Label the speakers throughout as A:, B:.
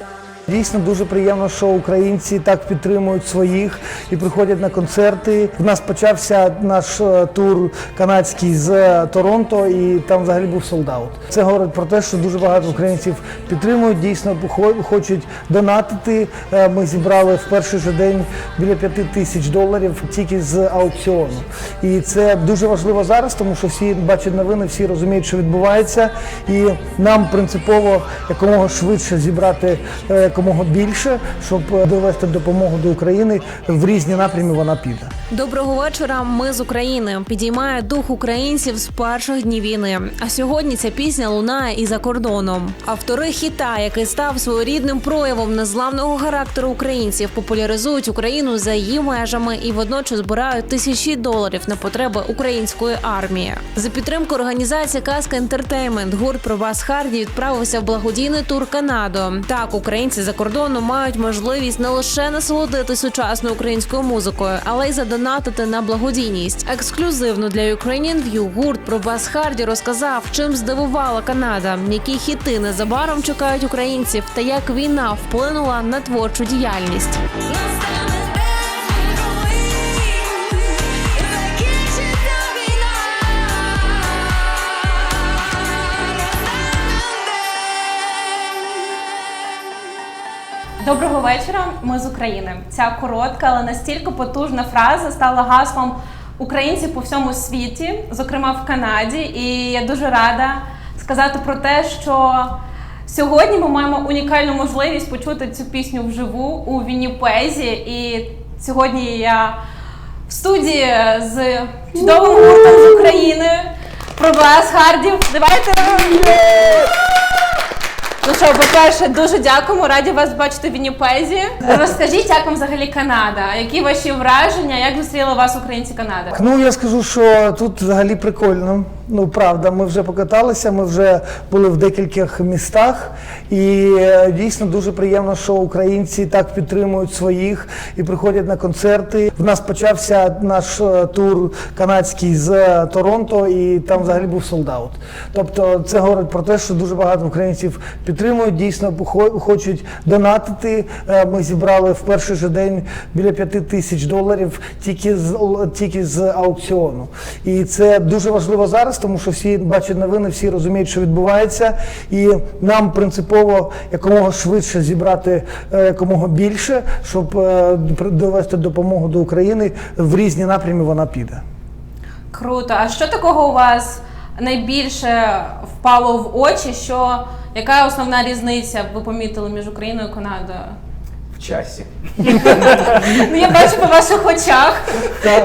A: done. Дійсно дуже приємно, що українці так підтримують своїх і приходять на концерти. У нас почався наш е, тур канадський з е, Торонто, і там взагалі був солдаут. Це говорить про те, що дуже багато українців підтримують, дійсно хочуть донатити. Е, Ми зібрали в перший же день біля п'яти тисяч доларів тільки з аукціону. І це дуже важливо зараз, тому що всі бачать новини, всі розуміють, що відбувається, і нам принципово якомога швидше зібрати якомога більше, щоб е, довести допомогу до України в різні напрямі. Вона піде.
B: Доброго вечора. Ми з України. Підіймає дух українців з перших днів війни. А сьогодні ця пісня лунає і за кордоном. Автори хіта, який став своєрідним проявом незламного характеру українців, популяризують Україну за її межами і водночас збирають тисячі доларів на потреби української армії. За підтримку організації Казка Інтертеймент гурт Пробас Харді відправився в благодійний тур Канаду. Так, українці за кордону мають можливість не лише насолодити сучасною українською музикою, але й задонатити на благодійність. Ексклюзивно для Ukrainian View гурт Пробас Харді розказав, чим здивувала Канада, які хіти незабаром чекають українців, та як війна вплинула на творчу діяльність.
C: Доброго вечора. Ми з України. Ця коротка, але настільки потужна фраза стала гаслом українців по всьому світі, зокрема в Канаді. І я дуже рада сказати про те, що сьогодні ми маємо унікальну можливість почути цю пісню вживу у Вінніпезі. І сьогодні я в студії з чудовим гуртом з України. Проблес Хардів. Давайте. Ну що, по-перше, дуже дякуємо, раді вас бачити в Вінніпезі. Розкажіть, як вам взагалі Канада? Які ваші враження? Як зустріли вас українці Канади?
A: Ну я скажу, що тут взагалі прикольно. Ну правда, ми вже покаталися, ми вже були в декількох містах, і е, дійсно дуже приємно, що українці так підтримують своїх і приходять на концерти. В нас почався наш е, тур канадський з е, Торонто, і там взагалі був солдаут. Тобто, це говорить про те, що дуже багато українців підтримують, дійсно хо- хочуть донатити. Ми зібрали в перший же день біля п'яти тисяч доларів тільки з тільки з аукціону. І це дуже важливо зараз, тому що всі бачать новини, всі розуміють, що відбувається, і нам принципово якомога швидше зібрати е, якомога більше, щоб е, довести допомогу до України в різні напрямі. Вона піде.
C: Круто. А що такого у вас найбільше впало в очі? Що яка основна різниця ви помітили між Україною і Канадою?
D: Часі.
C: Ну я бачу по ваших очах,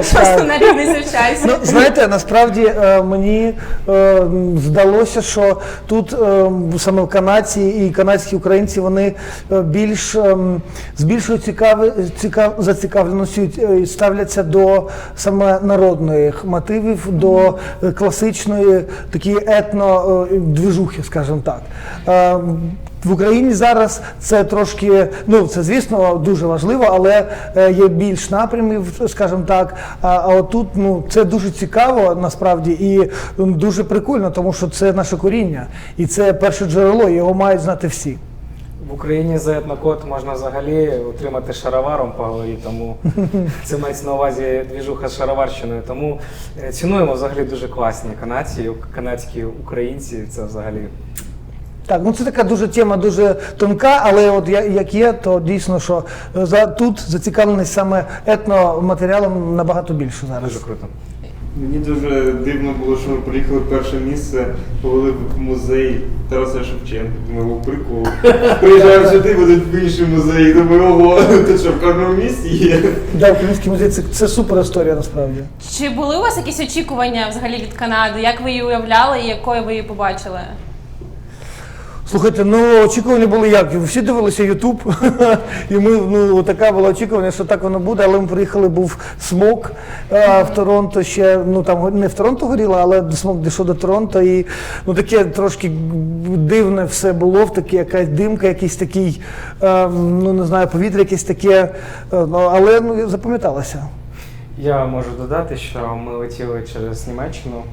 C: що
A: так.
C: в часі.
A: Ну, знаєте, насправді е, мені е, здалося, що тут е, саме в канадці і канадські українці вони е, більш ем, з більшою цікави, цікав, зацікавленістю е, ставляться до саме народних мотивів, до е, класичної такої етно е, скажімо так. Е, в Україні зараз це трошки, ну це звісно дуже важливо, але е, є більш напрямів, скажімо так. А, а отут ну це дуже цікаво насправді і дуже прикольно, тому що це наше коріння, і це перше джерело, його мають знати всі.
D: В Україні за етнокод можна взагалі отримати шароваром по голові, тому це мається на увазі двіжуха з шароварщиною. Тому е, цінуємо взагалі дуже класні канадці, канадські українці. Це взагалі
A: Так, ну це така дуже тема дуже тонка, але от я- як є, то дійсно, що е, за тут зацікавленість саме етноматеріалом набагато більше зараз.
D: дуже круто.
E: Мені дуже дивно було, що ми приїхали в перше місце, повели в музей Тараса Шевченка. Думаю, о, прикол. Приїжджаємо сюди, будуть в інший музей. Думаю, ого, тут що в кожному місці є.
A: Да, український музей це, це супер історія насправді.
C: Чи були у вас якісь очікування взагалі від Канади? Як ви її уявляли і якою ви її побачили?
A: Слухайте, ну очікування були як? Всі дивилися Ютуб, і ми ну така була очікування, що так воно буде. Але ми приїхали, був смок е, в Торонто. Ще ну там не в Торонто горіло, але смок дійшов до Торонто. І ну таке трошки дивне все було, в таке якась димка, якийсь такий, е, ну не знаю, повітря, якесь таке, е, ну, але ну запам'яталося.
D: Я можу додати, що ми летіли через Німеччину,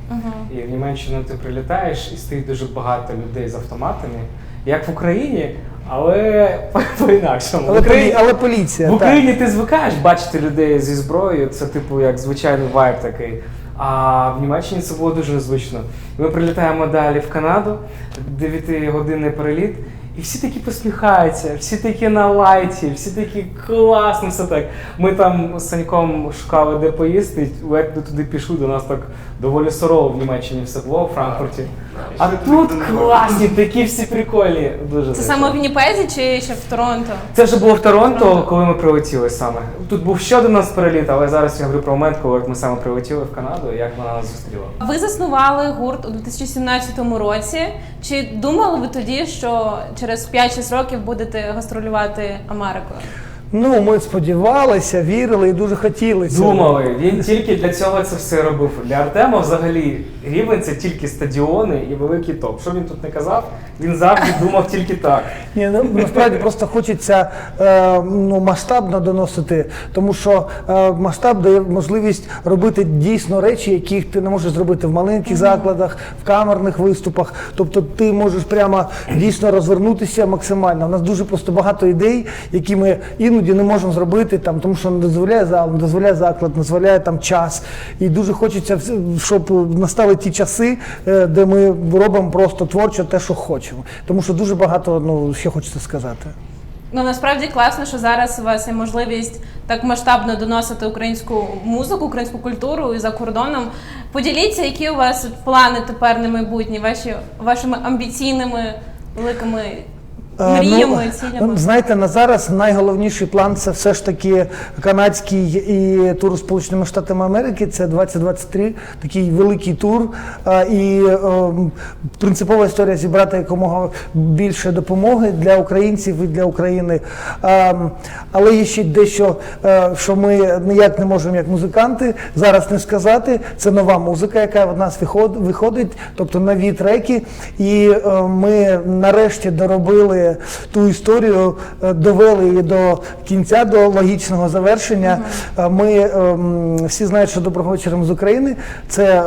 D: і в Німеччину ти прилітаєш і стоїть дуже багато людей з автоматами, як в Україні, Але по-інакшому.
A: Але,
D: В Україні-
A: але поліція.
D: В
A: так.
D: Україні ти звикаєш бачити людей зі зброєю, це типу як звичайний вайб такий. А в Німеччині це було дуже незвично. Ми прилітаємо далі в Канаду, 9-годинний переліт, і всі такі посміхаються, всі такі на лайті, всі такі класно, все так. Ми там з Саньком шукали, де поїсти, ледь туди пішли, до нас так доволі сурово в Німеччині все було, в Франкфурті. А тут класні, такі всі прикольні. Дуже
C: Це
D: зайшло.
C: саме в Вінніпезі чи ще в Торонто?
D: Це вже було в Торонто, коли ми прилетіли саме. Тут був ще один у нас переліт, але зараз я говорю про момент, коли ми саме прилетіли в Канаду, як вона нас зустріла.
C: Ви заснували гурт у 2017 році. Чи думали ви тоді, що через 5-6 років будете гастролювати Америкою?
A: Ну, ми сподівалися, вірили і дуже хотіли. цього.
D: Думали, він тільки для цього це все робив. Для Артема взагалі рівень це тільки стадіони і великий топ. Що він тут не казав, він завжди думав тільки так.
A: Ні, ну, насправді просто хочеться е, ну, масштабно доносити, тому що е, масштаб дає можливість робити дійсно речі, які ти не можеш зробити в маленьких закладах, в камерних виступах. Тобто ти можеш прямо дійсно розвернутися максимально. У нас дуже просто багато ідей, які ми іноді не можемо зробити, там, тому що не дозволяє зал, не дозволяє заклад, не дозволяє там час. І дуже хочеться, щоб настали ті часи, е, де ми робимо просто творчо те, що хочемо. Тому що дуже багато, ну ще хочеться сказати.
C: Ну насправді класно, що зараз у вас є можливість так масштабно доносити українську музику, українську культуру і за кордоном. Поділіться, які у вас плани тепер на майбутнє, ваші вашими амбіційними великими
A: Е, ну,
C: цілями.
A: Знаєте, на зараз найголовніший план це все ж таки канадський і тур Сполученими Штатами Америки. Це 2023, такий великий тур. Е, І е, принципова історія зібрати якомога більше допомоги для українців і для України. Е, Але є ще дещо, е, що ми ніяк не можемо як музиканти зараз не сказати. Це нова музика, яка в нас виходить, тобто нові треки. І ми нарешті доробили ту історію, е, довели її до кінця, до логічного завершення. Е, Ми ем, всі знають, що доброго вечора з України. Це е,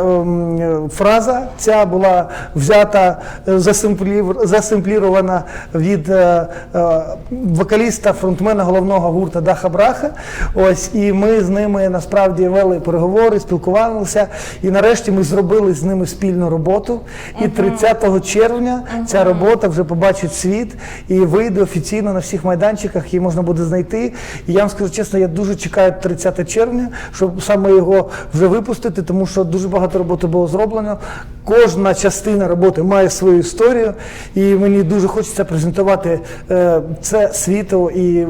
A: фраза. Ця була взята е, засемплів- засемплірована від е, е, вокаліста, фронтмена головного гурта Даха Браха. Ось і ми з ними насправді вели переговори, спілкувалися. І нарешті ми зробили з ними спільну роботу. І 30 червня ця робота вже побачить світ і вийде офіційно на всіх майданчиках. Її можна буде знайти. І я вам скажу чесно, я дуже чекаю 30 червня, щоб саме його вже випустити, тому що дуже багато роботи було зроблено. Кожна частина роботи має свою історію, і мені дуже хочеться презентувати е, це світу і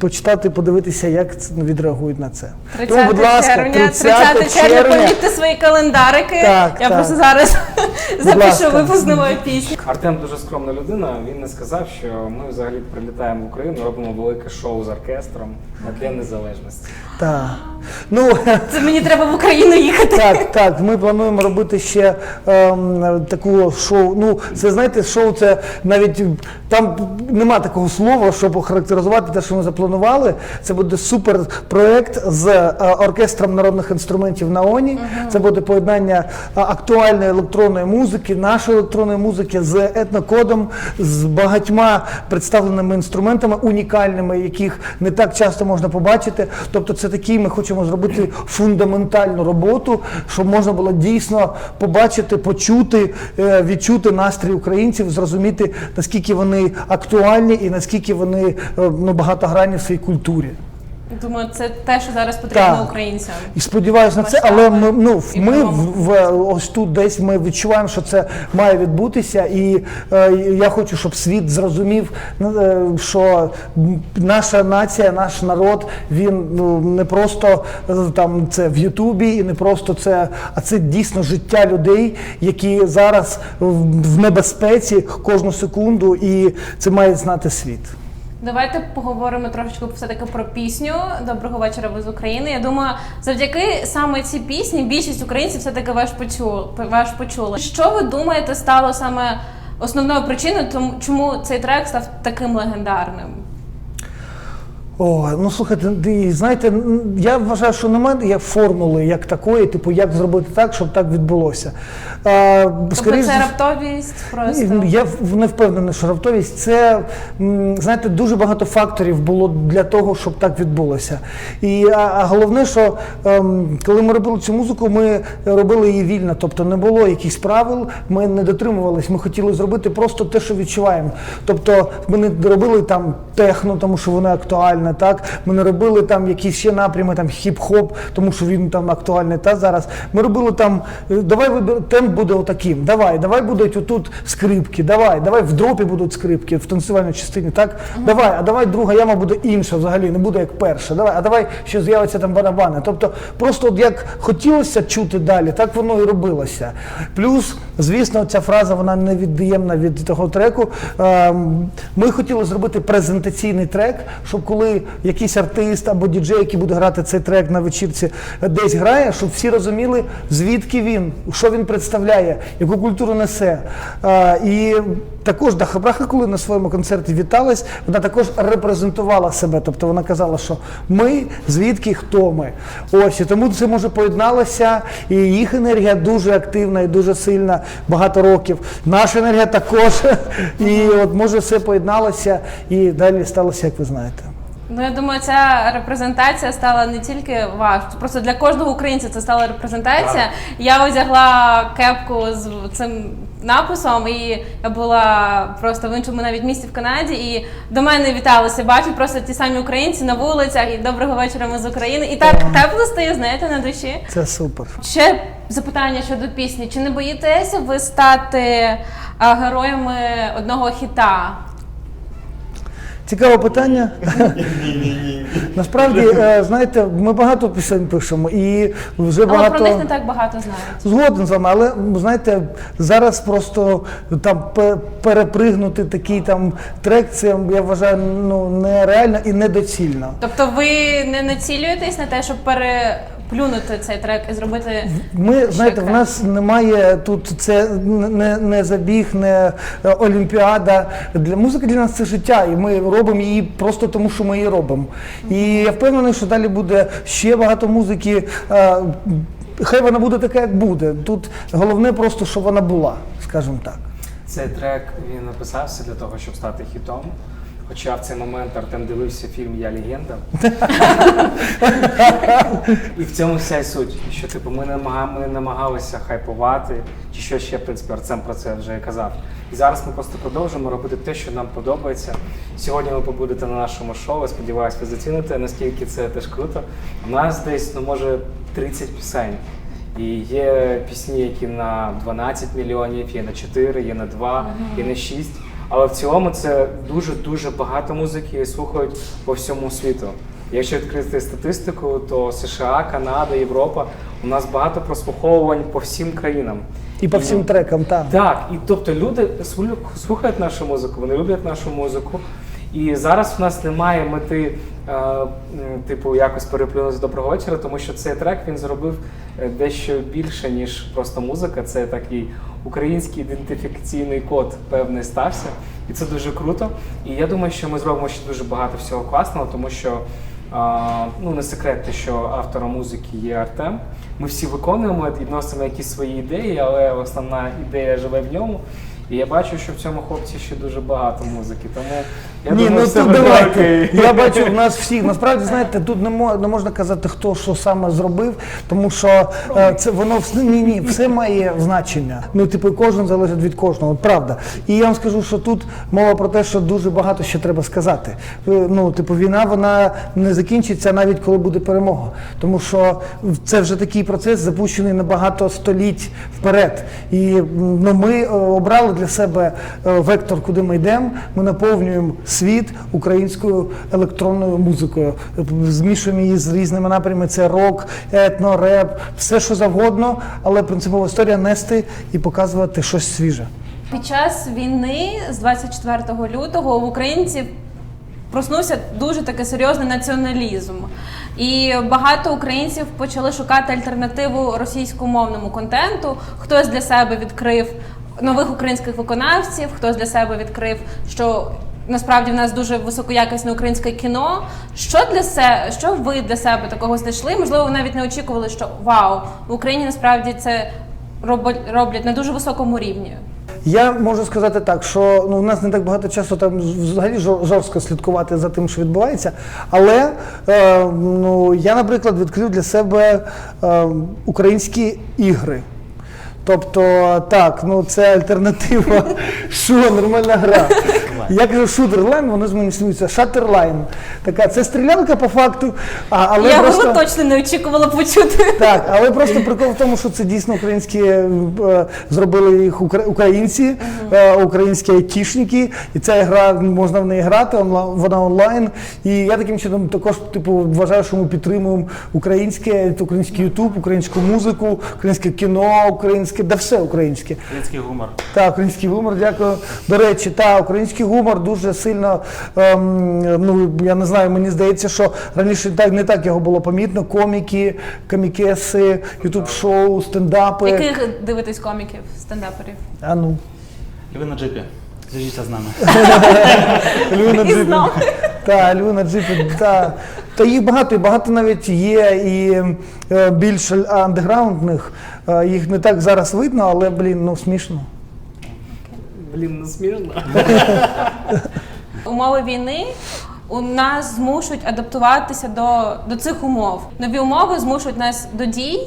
A: почитати, подивитися, як відреагують на це.
C: 30
A: Тому, будь ласка,
C: червня,
A: 30
C: 30 червня, помітьте свої календарики.
A: Так,
C: Я
A: так.
C: просто зараз запишу
A: ласка.
C: випуск нової пісні.
D: Артем дуже скромна людина. Він не сказав, що ми взагалі прилітаємо в Україну, робимо велике шоу з оркестром на День Незалежності.
A: Так. Ну,
C: Це мені треба в Україну їхати.
A: Так, так. Ми плануємо робити ще ем, таку шоу. Ну, це знаєте, шоу це навіть там нема такого слова, щоб охарактеризувати те, що ми запланували. Це буде супер проект з е, оркестром народних інструментів на ОНІ. Це буде поєднання е, актуальної електронної музики, нашої електронної музики з етнокодом, з багатьма представленими інструментами унікальними, яких не так часто можна побачити. Тобто, це такі ми хочемо зробити фундаментальну роботу, щоб можна було дійсно побачити, почути, е, відчути настрій українців, зрозуміти наскільки вони актуальні і наскільки вони е, ну, багатогранні в своїй культурі.
C: Думаю, це те, що зараз потрібно
A: Так.
C: українцям.
A: І сподіваюся на це, але ми, ну, ми в, в, ось тут десь ми відчуваємо, що це має відбутися, і е, я хочу, щоб світ зрозумів, ну, е, що наша нація, наш народ, він ну, не просто е, там це в Ютубі, і не просто це, а це дійсно життя людей, які зараз в небезпеці кожну секунду, і це має знати світ.
C: Давайте поговоримо трошечки все-таки про пісню Доброго вечора ви з України. Я думаю, завдяки саме цій пісні більшість українців все-таки ваш почули. Ваш почули. Що ви думаєте стало саме основною причиною, тому чому цей трек став таким легендарним?
A: О, ну слухайте, ди- знаєте, я вважаю, що немає формули, як такої, типу, як зробити так, щоб так відбулося. А,
C: Тобто
A: скоріш
C: це раптовість просто.
A: Я не впевнений, що раптовість це знаєте, дуже багато факторів було для того, щоб так відбулося. І а, а головне, що ем, коли ми робили цю музику, ми робили її вільно, тобто не було якихось правил, ми не дотримувались, ми хотіли зробити просто те, що відчуваємо. Тобто ми не робили там техно, тому що воно актуальне, так ми не робили там якісь ще напрями, там хіп-хоп, тому що він там актуальний. Та зараз ми робили там, е, давай темп буде отаким. Давай, давай будуть отут скрипки, давай, давай в дропі будуть скрипки, в танцювальній частині, так? Давай, а давай друга яма буде інша взагалі, не буде як перша. Давай, а давай ще з'явиться там барабани. Тобто, просто от як хотілося чути далі, так воно і робилося. Плюс, звісно, ця фраза вона невід'ємна від того треку. Ем, Ми хотіли зробити презентаційний трек, щоб коли якийсь артист або діджей, який буде грати цей трек на вечірці, десь грає, щоб всі розуміли, звідки він, що він представляє, яку культуру несе. Е, І також Даха Браха, коли на своєму концерті віталась, вона також репрезентувала себе. Тобто вона казала, що ми звідки хто ми. Ось і тому це може поєдналося, і їх енергія дуже активна і дуже сильна багато років. Наша енергія також. І от може все поєдналося і далі сталося, як ви знаєте.
C: Ну я думаю, ця репрезентація стала не тільки вашою, просто для кожного українця це стала репрезентація. Я одягла кепку з цим написом, і я була просто в іншому навіть місті в Канаді. І до мене віталися, бачать просто ті самі українці на вулицях і доброго вечора ми з України. І так тепло стає, знаєте, на душі.
A: Це супер.
C: Ще запитання щодо пісні: чи не боїтеся ви стати героями одного хіта?
A: Цікаве питання.
E: Ні-ні-ні.
A: Насправді, е, знаєте, ми багато пісень пишемо і вже
C: Але
A: багато.
C: про них не так багато знають.
A: Згоден з вами, але знаєте, зараз просто там пе- перепригнути такий там трек, це я вважаю ну нереально і недоцільно.
C: Тобто ви не націлюєтесь на те, щоб переплюнути цей трек і зробити.
A: Ми
C: ще
A: знаєте, в нас немає тут це не, не забіг, не е, олімпіада. Для музики для нас це життя, і ми робимо її просто тому, що ми її робимо. І я впевнений, що далі буде ще багато музики. Е, Хай вона буде така, як буде. Тут головне просто, щоб вона була, скажімо так.
D: Цей трек він написався для того, щоб стати хітом. Хоча в цей момент Артем дивився фільм Я легенда. І в цьому вся й суть, що типу ми намага- ми намагалися хайпувати, чи що ще, в принципі, Артем про це вже казав. І зараз ми просто продовжуємо робити те, що нам подобається. Сьогодні ви побудете на нашому шоу. Сподіваюсь, ви заціните, наскільки це теж круто. У нас десь, ну може, 30 пісень. І є пісні, які на 12 мільйонів, є на 4, є на 2, є на 6. Але в цілому це дуже-дуже багато музики і слухають по всьому світу. Якщо відкрити статистику, то США, Канада, Європа у нас багато прослуховувань по всім країнам.
A: І по всім трекам, так.
D: Так, і тобто люди слухають нашу музику, вони люблять нашу музику. І зараз в нас немає мети, е, типу, якось переплюнути доброго вечора, тому що цей трек він зробив е, дещо більше, ніж просто музика. Це такий український ідентифікаційний код певний стався. І це дуже круто. І я думаю, що ми зробимо ще дуже багато всього класного, тому що ну не секрет, те, що автором музики є Артем. Ми всі виконуємо і вносимо якісь свої ідеї, але основна ідея живе в ньому. І я бачу, що в цьому хлопці ще дуже багато музики. Тому я
A: Ні,
D: думаю,
A: ну
D: все
A: тут
D: буде
A: давайте.
D: окей.
A: Я бачу в нас всіх. Насправді, знаєте, тут не, мо- не можна казати, хто що саме зробив, тому що е, це воно вс- ні, ні, все має значення. Ну, типу, кожен залежить від кожного, от правда. І я вам скажу, що тут мова про те, що дуже багато ще треба сказати. Е, Ну, типу, війна вона не закінчиться навіть коли буде перемога. Тому що це вже такий процес, запущений на багато століть вперед. І м, ну, ми е, обрали для себе е, вектор, куди ми йдемо. Ми наповнюємо світ українською електронною музикою. Змішуємо її з різними напрямами. Це рок, етно, реп, все що завгодно, але принципова історія нести і показувати щось свіже.
C: Під час війни з 24 лютого в українців проснувся дуже такий серйозний націоналізм. І багато українців почали шукати альтернативу російськомовному контенту. Хтось для себе відкрив нових українських виконавців, хтось для себе відкрив, що Насправді в нас дуже високоякісне українське кіно. Що для себе, що ви для себе такого знайшли? Можливо, ви навіть не очікували, що вау, в Україні насправді це роблять на дуже високому рівні.
A: Я можу сказати так, що ну, у нас не так багато часу там взагалі жорстко слідкувати за тим, що відбувається. Але е, ну, я, наприклад, відкрив для себе е, українські ігри. Тобто, так, ну це альтернатива. Що, нормальна гра. Я кажу шутерлайн, воно змінюється шатерлайн. Така, це стрілянка по факту, а, але
C: Я
A: просто...
C: його точно не очікувала почути.
A: Так, але просто прикол в тому, що це дійсно українські е, зробили їх українці, е, українські айтішники, і ця гра можна в неї грати, онла- вона онлайн. І я таким чином також типу вважаю, що ми підтримуємо українське, український Ютуб, українську музику, українське кіно, українське, да все українське.
F: Український гумор.
A: Так, український гумор, дякую. До речі, та український гумор дуже сильно. Ем, ну я не знаю, мені здається, що раніше так не так його було помітно. Коміки, комікеси, ютуб шоу, стендапи.
C: Яких дивитесь коміків, стендаперів?
A: А ну.
F: І ви на джипі. Зв'яжіться з нами.
C: І
A: джипі. Та, Львів на джипі, та. Та їх багато, і багато навіть є і е, більш андеграундних. Е, їх не так зараз видно, але блін, ну смішно.
D: Блін, ну смішно.
C: Умови війни у нас змушують адаптуватися до, до цих умов. Нові умови змушують нас до дій,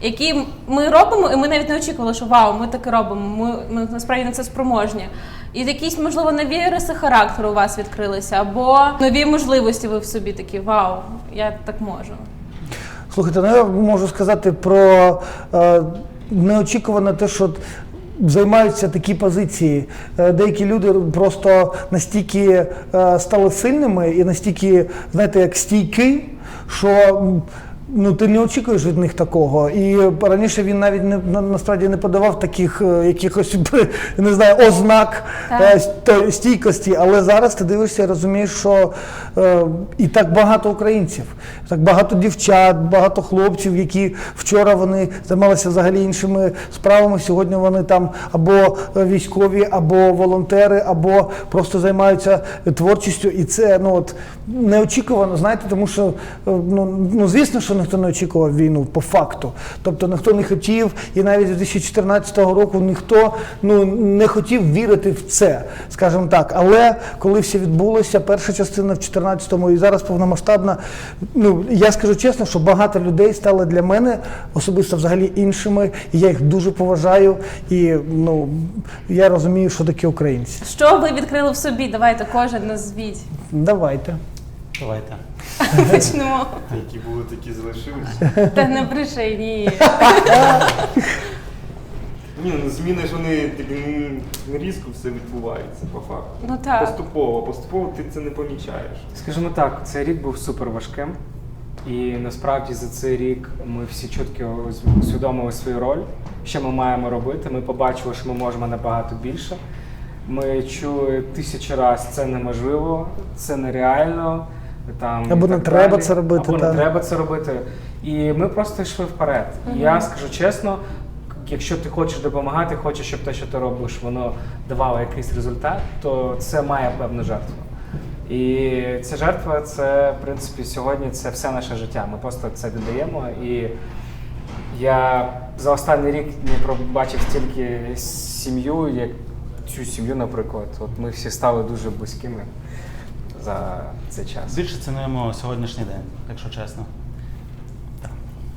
C: які ми робимо, і ми навіть не очікували, що вау, ми таке робимо. Ми, ми насправді на це спроможні. І якісь, можливо, нові риси характеру у вас відкрилися, або нові можливості ви в собі такі вау, я так можу.
A: Слухайте, ну я можу сказати про е, неочікуване те, що займаються такі позиції. Е, деякі люди просто настільки е, стали сильними і настільки, знаєте, як стійкі, що. Ну, ти не очікуєш від них такого. І раніше він навіть не насправді не подавав таких е, якихось не знаю, ознак е, ст- стійкості. Але зараз ти дивишся і розумієш, що е, і так багато українців, так багато дівчат, багато хлопців, які вчора вони займалися взагалі іншими справами. Сьогодні вони там або е, військові, або волонтери, або просто займаються творчістю. І це ну от неочікувано, знаєте, тому що е, ну, ну звісно, що ніхто не очікував війну по факту. Тобто ніхто не хотів, і навіть з 2014 року ніхто ну не хотів вірити в це, скажімо так. Але коли все відбулося, перша частина в 14-му і зараз повномасштабна, ну я скажу чесно, що багато людей стали для мене особисто взагалі іншими, і я їх дуже поважаю. І ну я розумію, що таке українці.
C: Що ви відкрили в собі? Давайте кожен назвіть.
A: Давайте.
F: Давайте.
C: Почнемо.
E: Які були, такі залишились.
C: Та не бреши, ні.
E: Ні, ну зміни ж вони тобі ну, не різко все відбувається по факту.
C: Ну так.
E: Поступово, поступово ти це не помічаєш.
D: Скажімо так, цей рік був супер важким. І насправді за цей рік ми всі чітко усвідомили свою роль, що ми маємо робити. Ми побачили, що ми можемо набагато більше. Ми чули тисячі разів, це неможливо, це нереально. Там,
A: Або
D: і
A: не
D: так
A: треба
D: далі.
A: це робити,
D: Або
A: так.
D: не треба це робити. І ми просто йшли вперед. І Я скажу чесно, якщо ти хочеш допомагати, хочеш, щоб те, що ти робиш, воно давало якийсь результат, то це має певну жертву. І ця жертва, це в принципі сьогодні це все наше життя. Ми просто це додаємо. І я за останній рік не пробачив стільки сім'ю, як цю сім'ю, наприклад. От ми всі стали дуже близькими за цей час.
F: Більше цінуємо сьогоднішній день, якщо чесно.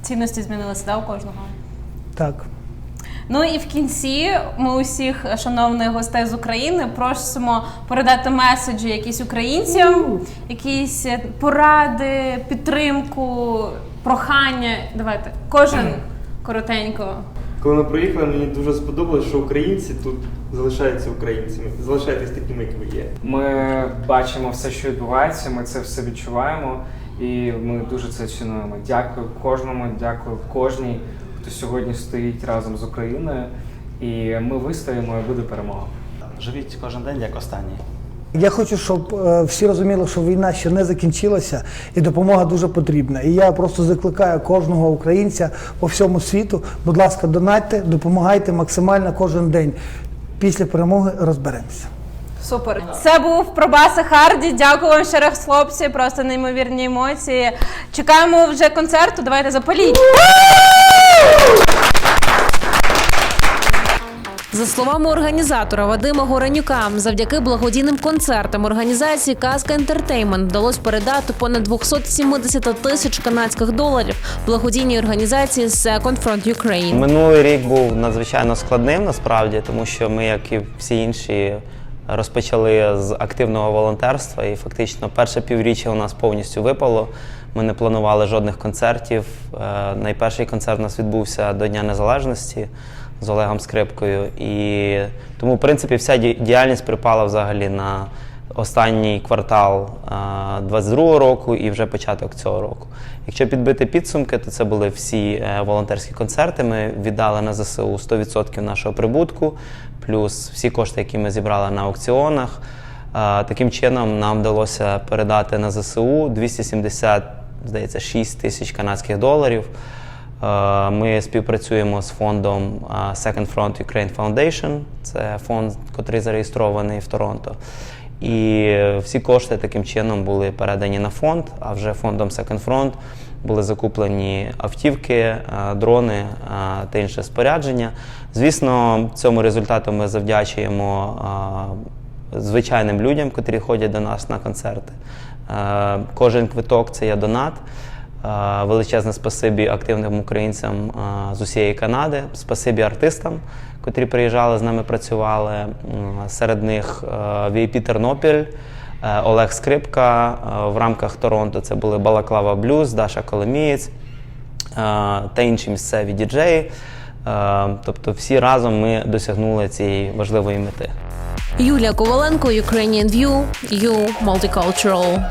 C: Цінності змінилися да, у кожного.
A: Так.
C: Ну і в кінці ми усіх шановних гостей з України просимо передати меседжі якісь українцям, якісь поради, підтримку, прохання. Давайте кожен коротенько.
E: Коли ми приїхали, мені дуже сподобалось, що українці тут залишаються українцями. Залишайтесь такими, як ви є.
D: Ми бачимо все, що відбувається, ми це все відчуваємо, і ми дуже це цінуємо. Дякую кожному, дякую кожній, хто сьогодні стоїть разом з Україною. І ми вистоїмо і буде перемога.
F: Живіть кожен день як останній.
A: Я хочу, щоб е, всі розуміли, що війна ще не закінчилася і допомога дуже потрібна. І я просто закликаю кожного українця по всьому світу, будь ласка, донатьте, допомагайте максимально кожен день. Після перемоги розберемося.
C: Супер. Це був Пробаси Харді. Дякую вам ще раз, хлопці. Просто неймовірні емоції. Чекаємо вже концерту. Давайте запаліть.
B: За словами організатора Вадима Горенюка, завдяки благодійним концертам організації Казка Ентертеймент вдалося передати понад 270 тисяч канадських доларів благодійній організації Second Front Ukraine.
G: Минулий рік був надзвичайно складним насправді, тому що ми, як і всі інші, розпочали з активного волонтерства, і фактично перше півріччя у нас повністю випало. Ми не планували жодних концертів. Е, Найперший концерт у нас відбувся до Дня Незалежності з Олегом Скрипкою. І тому, в принципі, вся діяльність припала взагалі на останній квартал 22-го року і вже початок цього року. Якщо підбити підсумки, то це були всі е, волонтерські концерти. Ми віддали на ЗСУ 100% нашого прибутку, плюс всі кошти, які ми зібрали на аукціонах. Таким чином нам вдалося передати на ЗСУ 270, здається, 6 тисяч канадських доларів. Е, Ми співпрацюємо з фондом е, Second Front Ukraine Foundation. Це фонд, який зареєстрований в Торонто. І всі кошти таким чином були передані на фонд, а вже фондом Second Front були закуплені автівки, е, дрони та інше спорядження. Звісно, цьому результату ми завдячуємо звичайним людям, котрі ходять до нас на концерти. Кожен квиток це є донат. Е, Величезне спасибі активним українцям е, з усієї Канади, спасибі артистам, котрі приїжджали з нами, працювали. Серед них е, VIP Тернопіль, е, Олег Скрипка. е, В рамках Торонто це були Балаклава Блюз, Даша Коломієць е, та інші місцеві діджеї. Е, Тобто всі разом ми досягнули цієї важливої мети.
B: Юлія Коваленко, Ukrainian View, You Multicultural.